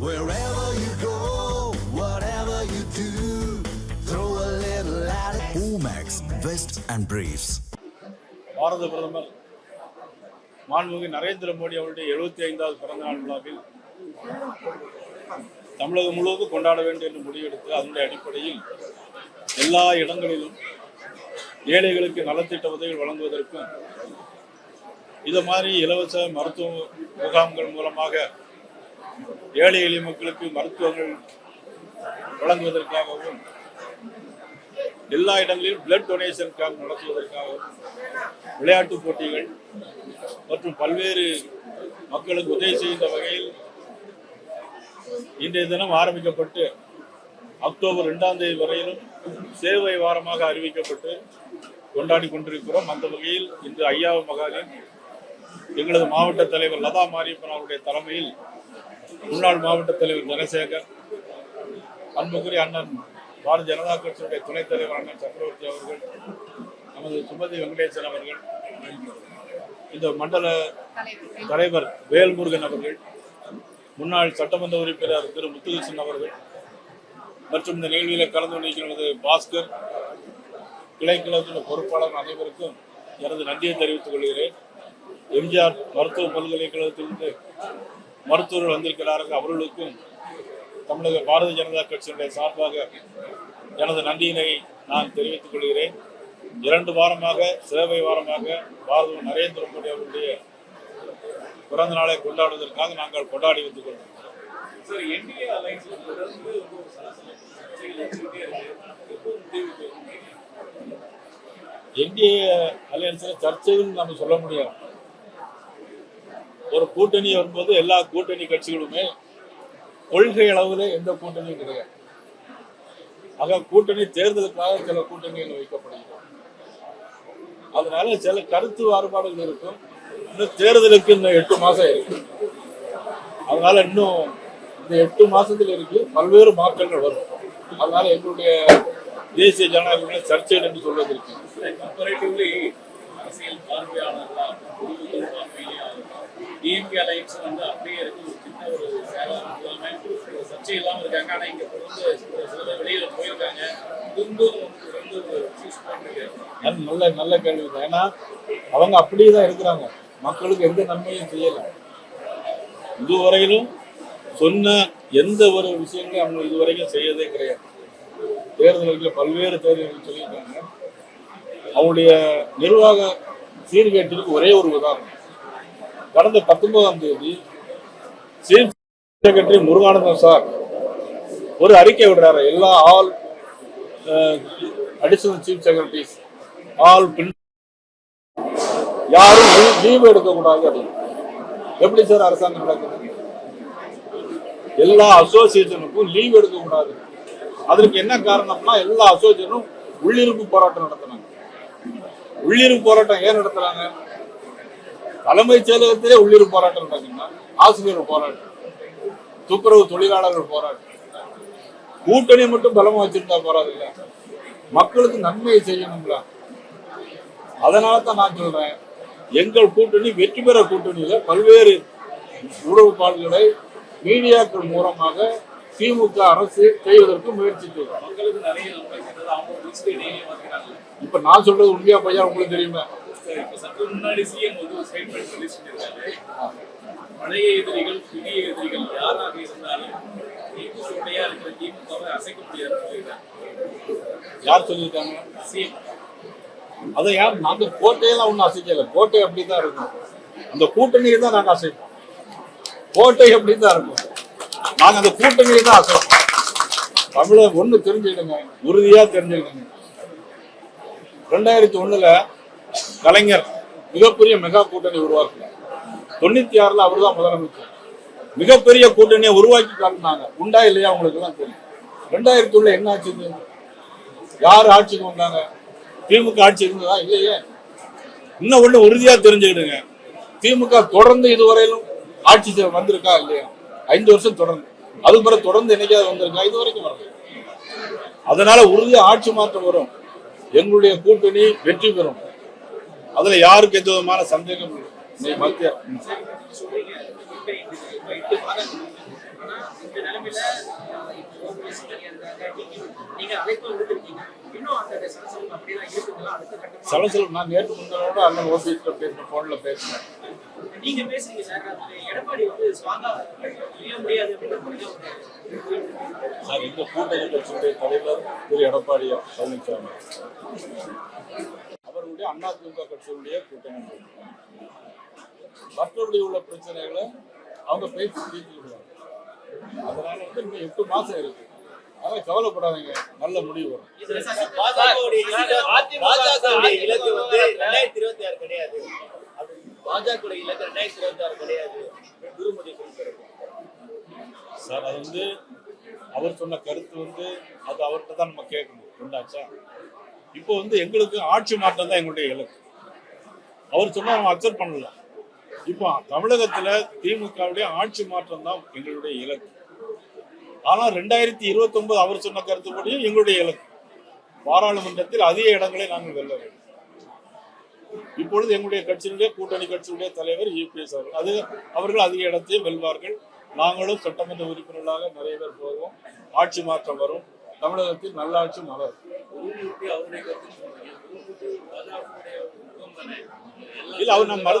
Wherever you go, whatever you do, throw a little at it. Omax, Vest and Briefs. பாரத பிரதமர் மாண்புமிகு நரேந்திர மோடி அவருடைய எழுபத்தி ஐந்தாவது பிறந்தநாள் விழாவில் தமிழகம் முழுவதும் கொண்டாட வேண்டும் என்று முடிவெடுத்து அதனுடைய அடிப்படையில் எல்லா இடங்களிலும் ஏழைகளுக்கு நலத்திட்ட உதவிகள் வழங்குவதற்கும் இது மாதிரி இலவச மருத்துவ முகாம்கள் மூலமாக ஏழை எளிய மக்களுக்கு மருத்துவங்கள் வழங்குவதற்காகவும் எல்லா இடங்களிலும் பிளட் டொனேஷன் கேம்ப் நடத்துவதற்காகவும் விளையாட்டுப் போட்டிகள் மற்றும் பல்வேறு மக்களுக்கு உதவி செய்கின்ற வகையில் இன்றைய தினம் ஆரம்பிக்கப்பட்டு அக்டோபர் இரண்டாம் தேதி வரையிலும் சேவை வாரமாக அறிவிக்கப்பட்டு கொண்டாடி கொண்டிருக்கிறோம். அந்த வகையில் இன்று ஐயாவ மகாலின் எங்களது மாவட்ட தலைவர் லதா மாரியப்பன் அவருடைய தலைமையில் முன்னாள் மாவட்ட தலைவர் தனசேகர் அன்புக்குரிய அண்ணன் பாரதிய ஜனதா கட்சியுடைய துணைத் தலைவர் அண்ணன் சக்கரவர்த்தி அவர்கள் நமது சுமதி வெங்கடேசன் அவர்கள் இந்த மண்டல தலைவர் வேல்முருகன் அவர்கள் முன்னாள் சட்டமன்ற உறுப்பினர் திரு முத்துகிருஷ்ணன் அவர்கள் மற்றும் இந்த நிகழ்வில் கலந்து கொண்டிருக்கிறது பாஸ்கர் கிளைக்கழகத்தின் பொறுப்பாளர் அனைவருக்கும் எனது நன்றியை தெரிவித்துக் கொள்கிறேன். எம்ஜிஆர் மருத்துவ பல்கலைக்கழகத்திலிருந்து மருத்துவர்கள் வந்திருக்கிறார்கள். அவர்களுக்கும் தமிழக பாரதிய ஜனதா கட்சியினுடைய சார்பாக எனது நன்றியினை நான் தெரிவித்துக் கொள்கிறேன். இரண்டு வாரமாக சேவை வாரமாக பாரத நரேந்திர மோடி அவருடைய பிறந்த நாளை கொண்டாடுவதற்காக நாங்கள் கொண்டாடி முடிவு பெறும் என்டிஏ அலையன்ஸ்ல சர்ச்சைகள் நம்ம சொல்ல முடியாது. ஒரு கூட்டணி வரும்போது எல்லா கூட்டணி கட்சிகளுமே கொள்கை அளவில் எந்த கூட்டணியும் கிடையாது. ஆக கூட்டணி தேர்தலுக்காக சில கூட்டணிகள் வைக்கப்படுகிறது. அதனால சில கருத்து வேறுபாடுகள் இருக்கும். இன்னும் தேர்தலுக்கு இன்னும் எட்டு மாசம் இருக்கு. அதனால இன்னும் இந்த எட்டு மாசத்துல இருக்கு. பல்வேறு மாற்றங்கள் வரும். அதனால எங்களுடைய தேசிய ஜனநாயக சர்ச்சைகள் என்று சொல்வதற்கு டிஎம்கே அலைன்ஸ் வந்து அப்படியே இருக்கு. ஒரு சின்ன ஒரு சேலம் சர்ச்சை இல்லாமல் இருக்காங்க. ஆனால் இங்கே தொடர்ந்து சில பேர் வெளியில் போயிருக்காங்க. அது நல்ல நல்ல கேள்வி தான். ஏன்னா அவங்க அப்படியே தான் இருக்கிறாங்க. மக்களுக்கு எந்த நன்மையும் செய்யல. இதுவரையிலும் சொன்ன எந்த ஒரு விஷயங்களும் அவங்க இதுவரைக்கும் செய்யதே கிடையாது. தேர்தல்களில் பல்வேறு தேர்தல்கள் சொல்லியிருக்காங்க. அவங்களுடைய நிர்வாக சீர்கேட்டிற்கு ஒரே ஒரு உதாரணம். கடந்த பத்தொன்பதாம் தேதி சீஃப் செக்ரட்டரி முருகானந்தம் சார் ஒரு அறிக்கை விடுறாரு. எல்லா all additional chief secretaries all யாரும் லீவ் எடுக்கக்கூடாது அப்படின்னு. எப்படி சார் அரசாங்கம் நடக்குது? எல்லா அசோசியேஷனுக்கும் லீவ் எடுக்கக்கூடாது. அதற்கு என்ன காரணம்னா எல்லா அசோசியேஷனும் உள்ளிருப்பு போராட்டம் நடத்துனாங்க உள்ளிருப்பு போராட்டம் ஏன் நடத்துறாங்க? தலைமைச் செயலகத்திலே உள்ளிருப்பு போராட்டம் நடக்குன்னா ஆசிரியர் போராட்டம் துப்புரவு தொழிலாளர்கள் போராட்டம். கூட்டணி மட்டும் பலமா வச்சிருந்தா போறாது இல்ல மக்களுக்கு நன்மையை செய்யணும்ல? அதனால தான் நான் சொல்றேன் எங்கள் கூட்டணி வெற்றி பெற கூட்டணியில பல்வேறு உறவுப்பாடுகளை மீடியாக்கள் மூலமாக திமுக அரசு செய்வதற்கு பார்க்கிறாங்க இப்ப நான் சொல்றது உண்மையா பையன் உங்களுக்கு தெரியுமா? சார் இப்போ சற்று முன்னாடி சிஎம் வந்து ஒரு ஸ்டேட்மெண்ட் ரிலீஸ் பண்ணியிருக்காரு பழைய எதிரிகள் புதிய எதிரிகள் யாராக இருந்தாலும் திமுக உடையா இருக்கிற திமுகவை அசைக்க சொல்லியிருக்காங்க யார் சொல்லியிருக்காங்க? சிஎம் அதை யார் நாங்க கோட்டையெல்லாம் ஒன்றும் அசைக்கல. கோட்டை அப்படிதான் இருக்கும். அந்த கூட்டணியை தான் நாங்க அசைப்போம். கோட்டை அப்படிதான் இருக்கும். நாங்க அந்த கூட்டணியை தான் அசைப்போம். தமிழ ஒண்ணு தெரிஞ்சுக்கிடுங்க. உறுதியா தெரிஞ்சுக்கிடுங்க. ரெண்டாயிரத்தி ஒண்ணுல கலைஞர் மிகப்பெரிய மெகா கூட்டணி உருவாக்குனார். தொண்ணூத்தி ஆறுல அவர் தான் முதலமைச்சர். மிகப்பெரிய கூட்டணியை உருவாக்கி காட்டினாங்க. உண்டா இல்லையா உங்களுக்கு எல்லாம் தெரியும். ரெண்டாயிரத்தி உள்ள என்ன ஆச்சு யார் ஆட்சிக்கு வந்தாங்க? திமுக ஆட்சி இருந்ததா? இல்லையே. இன்னும் ஒண்ணு உறுதியா தெரிஞ்சுக்கிடுங்க. திமுக தொடர்ந்து இதுவரையிலும் ஆட்சி வந்திருக்கா இல்லையா? ஐந்து வருஷம் தொடர்ந்து. அது பிறகு தொடர்ந்து என்னைக்காவது வந்திருக்கா? இது வரைக்கும் வரல. அதனால உறுதியா ஆட்சி மாற்றம் வரும். எங்களுடைய கூட்டணி வெற்றி பெறும். அதுல யாருக்கு எந்த விதமான சந்தேகம் மத்திய சலசலம் நான் நேற்று முந்தனோட அண்ணன் ஓபிஎஸ்ல பேசினேன் ஃபோன்ல பேசினேன். நீங்க பேசுறீங்க சார். எடப்பாடி வந்து ஸ்ட்ராங்கா முடியாது சார் இந்த கூட்டணி கட்சியுடைய தலைவர் திரு எடப்பாடி பழனிசாமி அவர்களுடைய அதிமுக கட்சியுடைய கூட்டணி மற்றபடி உள்ள பிரச்சனைகளை அவங்க பேசி தீர்த்துக்கிடுவாங்க. அதனால வந்து இன்னும் எட்டு மாசம் இருக்கு. அதனால கவலைப்படாதீங்க. நல்ல முடிவு வரும். இலக்கு வந்து ரெண்டாயிரத்தி இருபத்தி ஆறு கிடையாது. அது பாஜக இலக்கு ரெண்டாயிரத்தி இருபத்தி ஆறு கிடையாது சொல்லியிருக்காரு சார் அது வந்து அவர் சொன்ன கருத்து வந்து அது அவர்கிட்ட தான் நம்ம கேட்கணும். உண்டாச்சா? இப்போ வந்து எங்களுக்கு ஆட்சி மாற்றம் தான் எங்களுடைய இலக்கு. அவர் சொன்னா நம்ம அக்செப்ட் பண்ணலாம் இப்போ தமிழகத்துல திமுகவுடைய ஆட்சி மாற்றம் தான் எங்களுடைய இலக்கு. ஆனா ரெண்டாயிரத்தி இருபத்தி ஒன்பது அவர் சொன்ன கருத்துப்படியும் எங்களுடைய இலக்கு. பாராளுமன்றத்தில் அதிக இடங்களை நாங்கள் வெல்ல வேண்டும். இப்பொழுது எங்களுடைய கட்சியினுடைய கூட்டணி கட்சியுடைய தலைவர் இபிஎஸ் அவர்கள் அது அவர்கள் அதிக இடத்தையும் வெல்வார்கள். நாங்களும் சட்டமன்ற உறுப்பினர்களாக நிறைய பேர் போவோம். ஆட்சி மாற்றம் வரும். தமிழகத்தில் நல்லாட்சி மலரும் இல்ல, அவர் நம்ம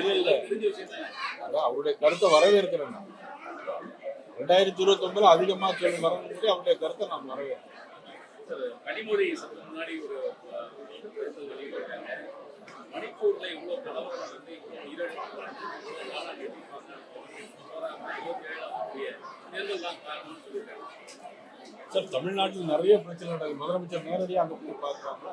இல்ல, இல்ல. அவருடைய கருத்தை வரவேற்கிறேன் நான் ரெண்டாயிரத்தி இருபத்தி ஒன்பதுல அதிகமா சொல்லி வரணும் அவருடைய கருத்தை நான் வரவேற்கிறேன் கனிமொழி முன்னாடி ஒரு மணிப்பூர்ல இவ்வளவு கலவரம் நடந்து இப்போ ஈரோடு தேர்தல் தான் காரணம்னு சொல்லியிருக்காங்க சார் தமிழ்நாட்டில் நிறைய பிரச்சனை நடக்குது. முதலமைச்சர் நேரடியாக அங்கே போய் பார்க்குறாங்களா?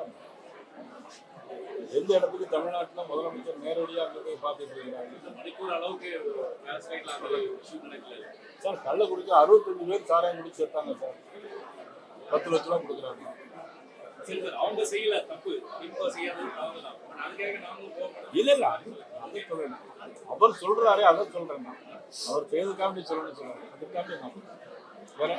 எந்த இடத்துக்கு தமிழ்நாட்டில் முதலமைச்சர் நேரடியாக அங்கே போய் பார்த்துட்டு இருக்கிறாங்க? மணிப்பூர் அளவுக்கு சார் கள்ளக்குடிக்கு அறுபத்தஞ்சு பேர் சாராயம் குடிச்சு சேர்த்தாங்க சார். பத்து லட்ச ரூபா கொடுக்குறாங்க. அவங்க செய்யல தப்பு. போக மாட்டோம் இல்ல இல்ல அது- அதை சொல்றேன். அவர் சொல்றாரே அதை சொல்றேன் நான் அவர் செய்ததுக்காண்டி சொல்லணும்னு சொல்றாரு. அதுக்காண்டி நான் வேற?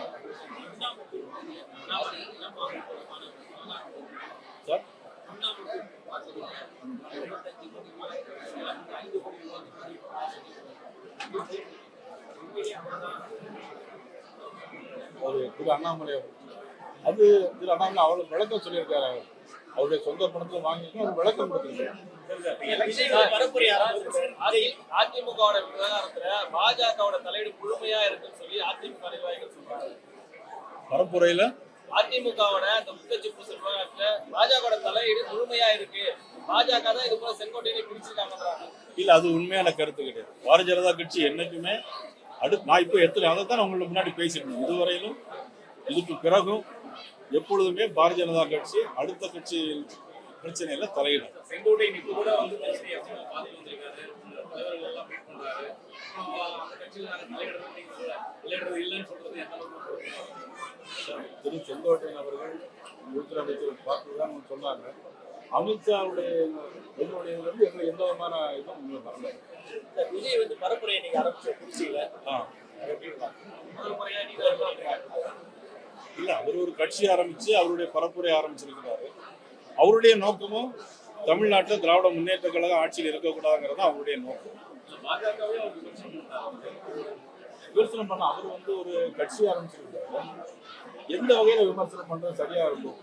சார்? ஒரு திரு அண்ணாமலை அது திரு அண்ணாமலை அவ்வளவு விளக்கம் சொல்லியிருக்காரு அவருடைய சொந்த பணத்துல வாங்கிட்டு அவர் விளக்கம் அதிமுகவோட விவகாரத்துல பாஜகவோட தலையீடு முழுமையா இருக்குன்னு சொல்லி அதிமுக நிர்வாகிகள் சொல்றாங்க. பரப்புரையில? அதிமுகவோட அந்த முத்தச்சி பூசல் விவகாரத்துல பாஜகவோட தலையீடு முழுமையா இருக்கு. பாஜக தான் இது போல செங்கோட்டையை பிடிச்சிருக்காங்கன்றாங்க இல்ல அது உண்மையான கருத்து கிடையாது. பாரதிய ஜனதா கட்சி என்னைக்குமே அடுத்து நான் இப்போ எத்தனை அதை தான் உங்களுக்கு முன்னாடி பேசியிருந்தேன். இதுவரையிலும் இதுக்கு பிறகும் எப்பொழுதுமே பாரதிய ஜனதா கட்சி அடுத்த கட்சி பிரச்சனையில தலையிடும்? திரு செங்கோட்டையன் அவர்கள் உள்துறை அமைச்சர் பார்த்து தான் சொன்னாங்க அமித்ஷாவுடைய என்னுடைய வந்து எங்களுக்கு எந்த விதமான இதுவும் உங்களுக்கு வரல விஜய் வந்து பரப்புரையை நீங்க ஆரம்பிச்ச இருக்கும்? முதல் முறையா நீங்க. இல்ல அவர் ஒரு கட்சி ஆரம்பிச்சு அவருடைய பரப்புரை ஆரம்பிச்சிருக்கிறாரு. அவருடைய நோக்கமும் தமிழ்நாட்டில் திராவிட முன்னேற்ற கழகம் ஆட்சியில் இருக்கக்கூடாதுங்கிறது அவருடைய நோக்கம். விமர்சனம் பண்ண அவர் வந்து ஒரு கட்சி ஆரம்பிச்சிருக்காரு. எந்த வகையில விமர்சனம் பண்றது சரியா இருக்கும்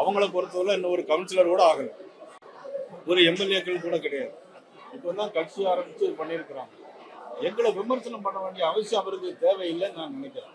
அவங்கள பொறுத்தவரை இன்னும் ஒரு கவுன்சிலர் கூட ஆகல ஒரு எம்எல்ஏக்கள் கூட கிடையாது. இப்போ தான் கட்சி ஆரம்பிச்சு பண்ணியிருக்கிறாங்க எங்களை விமர்சனம் பண்ண வேண்டிய அவசியம் அவருக்கு தேவையில்லைன்னு நான் நினைக்கிறேன்.